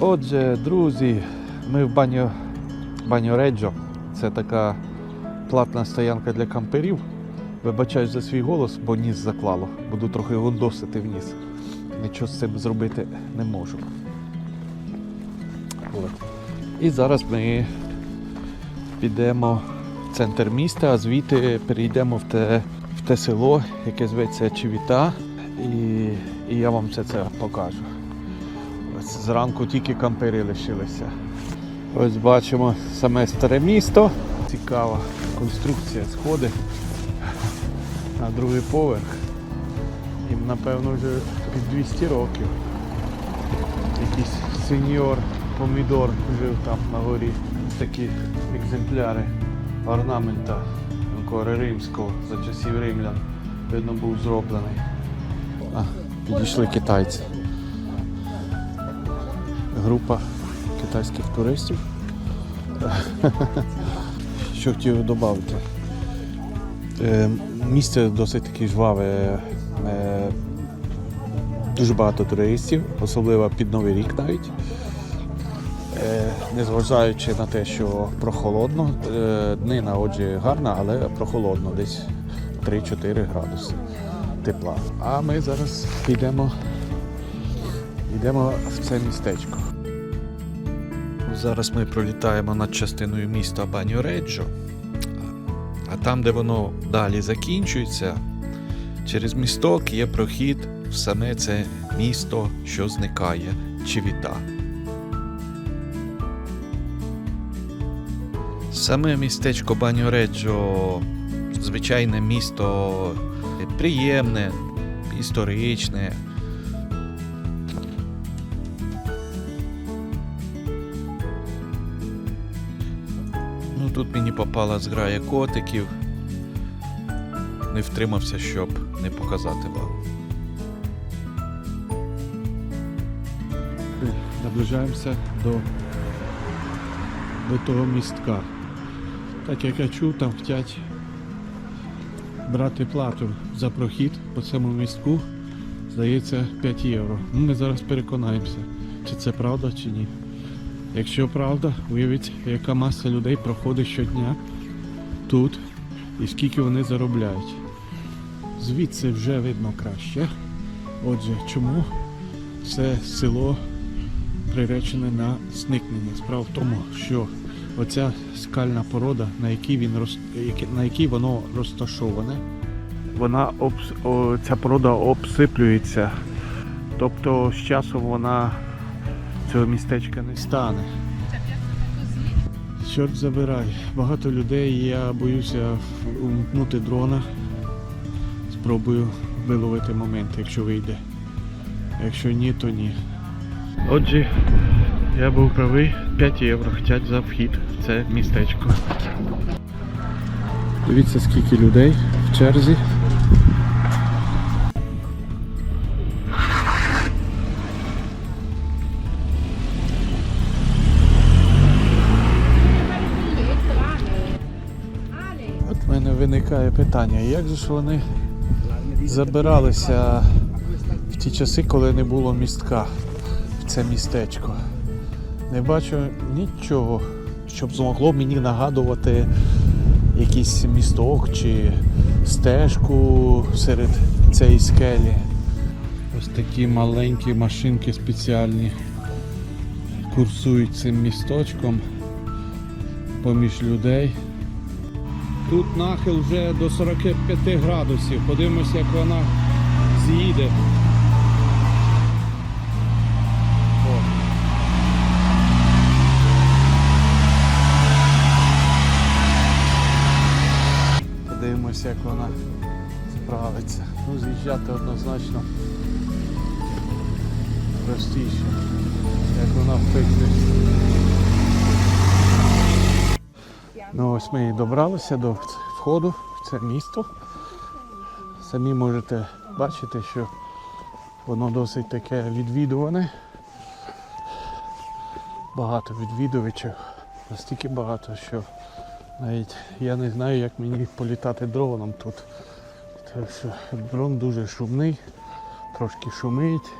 Отже, друзі, ми в баню, баню Реджо. Це така платна стоянка для камперів. Вибачаюсь за свій голос, бо ніс заклало. Буду трохи гондосити в ніс. Нічого з цим зробити не можу. І зараз ми підемо в центр міста, а звідти перейдемо в те, в те село, яке зветься Чивіта. І, і я вам все це покажу. Зранку тільки кампери лишилися. Ось бачимо саме старе місто. Цікава конструкція сходи на другий поверх. Їм напевно вже під 200 років. Якийсь сеньор помідор жив там на горі. Такі екземпляри орнамента Анкори Римського за часів римлян. Видно був зроблений. А, підійшли китайці. Група китайських туристів. Що хотів додати. Е, Місце досить таки жваве. Е, Дуже багато туристів, особливо під Новий рік навіть. Е, Незважаючи на те, що прохолодно, днина отже гарна, але прохолодно, десь 3-4 градуси тепла. А ми зараз підемо, йдемо в це містечко. Зараз ми пролітаємо над частиною міста Баньореджо. А там, де воно далі закінчується, через місток є прохід в саме це місто, що зникає Чивіта. Саме містечко Баньореджо звичайне місто приємне, історичне. Тут мені попала зграя котиків. Не втримався, щоб не показати вам. Наближаємося до, до того містка. Так як я чув, там хотять брати плату за прохід по цьому містку, здається, 5 євро. Ну, Ми зараз переконаємося, чи це правда, чи ні. Якщо правда, уявіть, яка маса людей проходить щодня тут і скільки вони заробляють. Звідси вже видно краще. Отже, чому це село приречене на зникнення. Справа в тому, що оця скальна порода, на якій він роз... на якій воно розташоване, вона обс... ця порода обсиплюється. Тобто з часом вона цього містечка не стане. Чорт забирай. Багато людей, я боюся умкнути дрона. Спробую виловити момент, якщо вийде. Якщо ні, то ні. Отже, я був правий, 5 євро хочуть за вхід в це містечко. Дивіться, скільки людей в черзі. Виникає питання, як же ж вони забиралися в ті часи, коли не було містка в це містечко. Не бачу нічого, щоб змогло мені нагадувати якийсь місток чи стежку серед цієї скелі. Ось такі маленькі машинки спеціальні курсують цим місточком поміж людей. Тут нахил вже до 45 градусів. Подивимося, як вона з'їде. О. Подивимося, як вона справиться. Ну, з'їжджати однозначно простіше, як вона впикне. Ну ось ми і добралися до входу в це місто. Самі можете бачити, що воно досить таке відвідуване. Багато відвідувачів, настільки багато, що навіть я не знаю, як мені політати дроном тут. Тому що дрон дуже шумний, трошки шумить,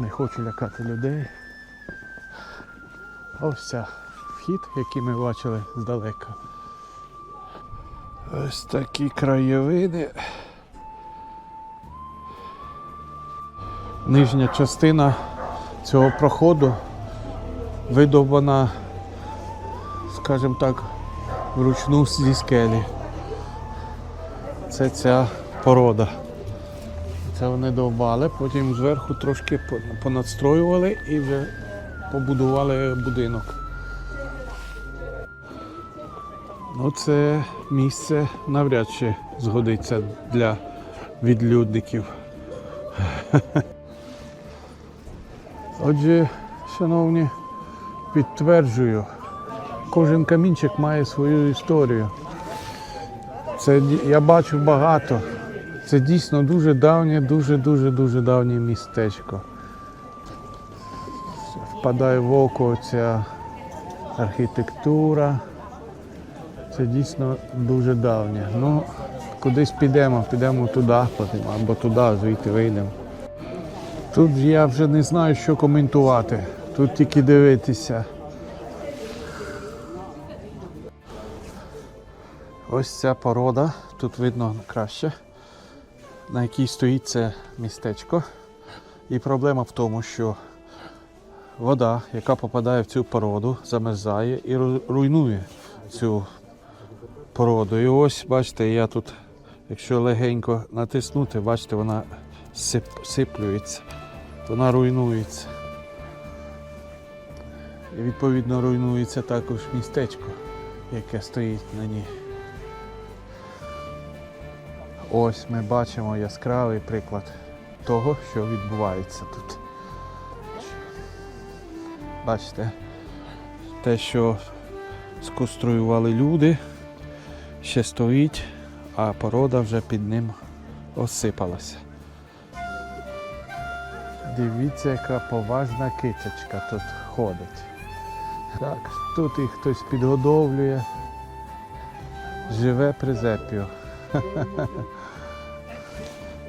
не хочу лякати людей. Ось ця вхід, який ми бачили здалека. Ось такі краєвиди. Нижня частина цього проходу видовбана, скажімо так, вручну зі скелі. Це ця порода. Це вони довбали, потім зверху трошки понадстроювали і вже побудували будинок. Ну, це місце навряд чи згодиться для відлюдників. Отже, шановні, підтверджую, кожен камінчик має свою історію. Це я бачу багато. Це дійсно дуже давнє, дуже дуже дуже давнє містечко. Впадає в око ця архітектура. Це дійсно дуже давнє. Ну, кудись підемо, підемо туди, потім, або туди, звідти вийдемо. Тут я вже не знаю, що коментувати. Тут тільки дивитися. Ось ця порода, тут видно краще, на якій стоїть це містечко. І проблема в тому, що вода, яка попадає в цю породу, замерзає і руйнує цю породу. І ось, бачите, я тут, якщо легенько натиснути, бачите, вона сип, сиплюється, вона руйнується. І відповідно руйнується також містечко, яке стоїть на ній. Ось ми бачимо яскравий приклад того, що відбувається тут. Бачите, те, що сконструювали люди, ще стоїть, а порода вже під ним осипалася. Дивіться, яка поважна кицячка тут ходить. Так, тут їх хтось підгодовлює. Живе призепіо.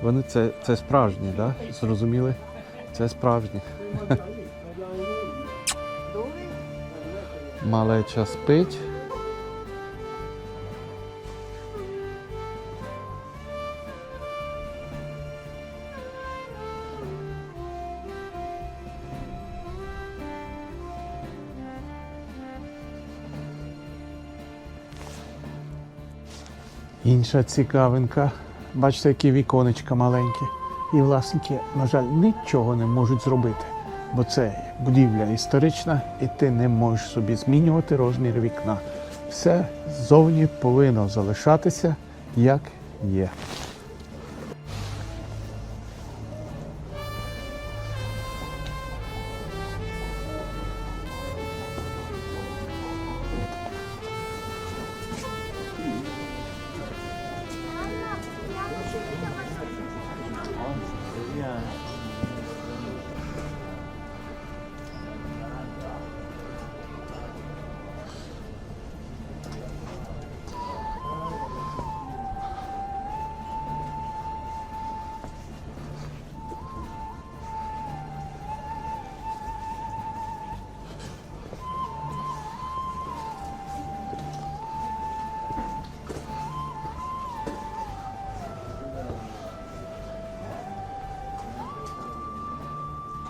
Вони це, це справжні? Да? Зрозуміли? Це справжні. Малеча спить. Інша цікавинка. Бачите, які віконечка маленькі. І власники, на жаль, нічого не можуть зробити. Бо це будівля історична, і ти не можеш собі змінювати розмір вікна. Все ззовні повинно залишатися як є.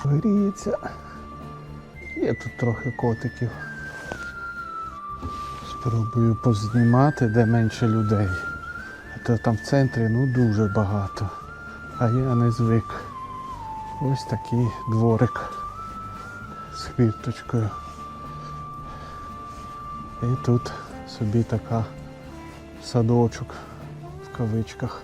Гріється. Є тут трохи котиків. Спробую познімати, де менше людей. А то там в центрі ну дуже багато. А я не звик. Ось такий дворик з хвірточкою. І тут собі така садочок в кавичках.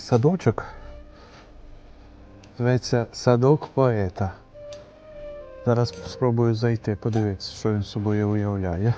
Садочок. Зветься садок поета. Зараз спробую зайти, подивитися, що він собою уявляє.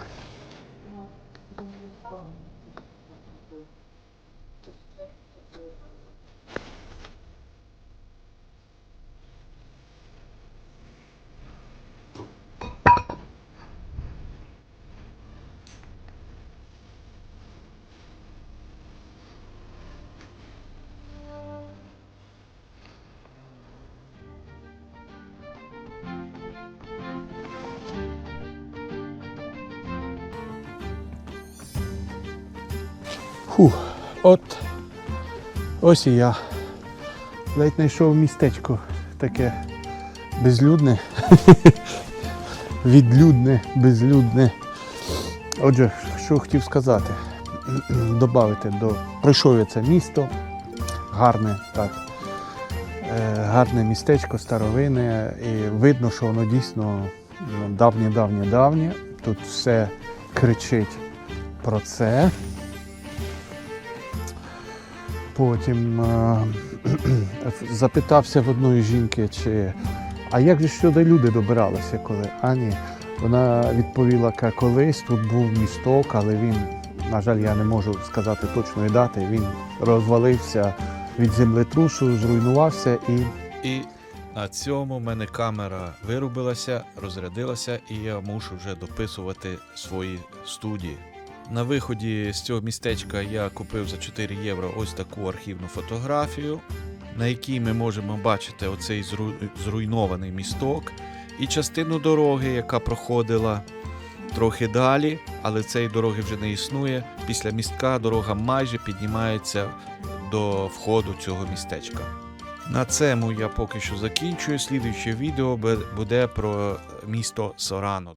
Фух, от ось і я. Ледь знайшов містечко таке безлюдне. Відлюдне, безлюдне. Отже, що хотів сказати, додати до. Пройшов я це місто, гарне, так. Е, гарне містечко, старовинне, і видно, що воно дійсно ну, давнє, давнє, давнє. Тут все кричить про це. Потім е, запитався в одної жінки, чи а як же сюди люди добиралися коли? А ні. Вона відповіла, ка колись тут був місток, але він, на жаль, я не можу сказати точної дати. Він розвалився від землетрусу, зруйнувався і. І на цьому в мене камера вирубилася, розрядилася, і я мушу вже дописувати свої студії. На виході з цього містечка я купив за 4 євро ось таку архівну фотографію, на якій ми можемо бачити оцей зру- зруйнований місток і частину дороги, яка проходила трохи далі, але цієї дороги вже не існує. Після містка дорога майже піднімається до входу цього містечка. На цьому я поки що закінчую. Слідуюче відео буде про місто Сорано.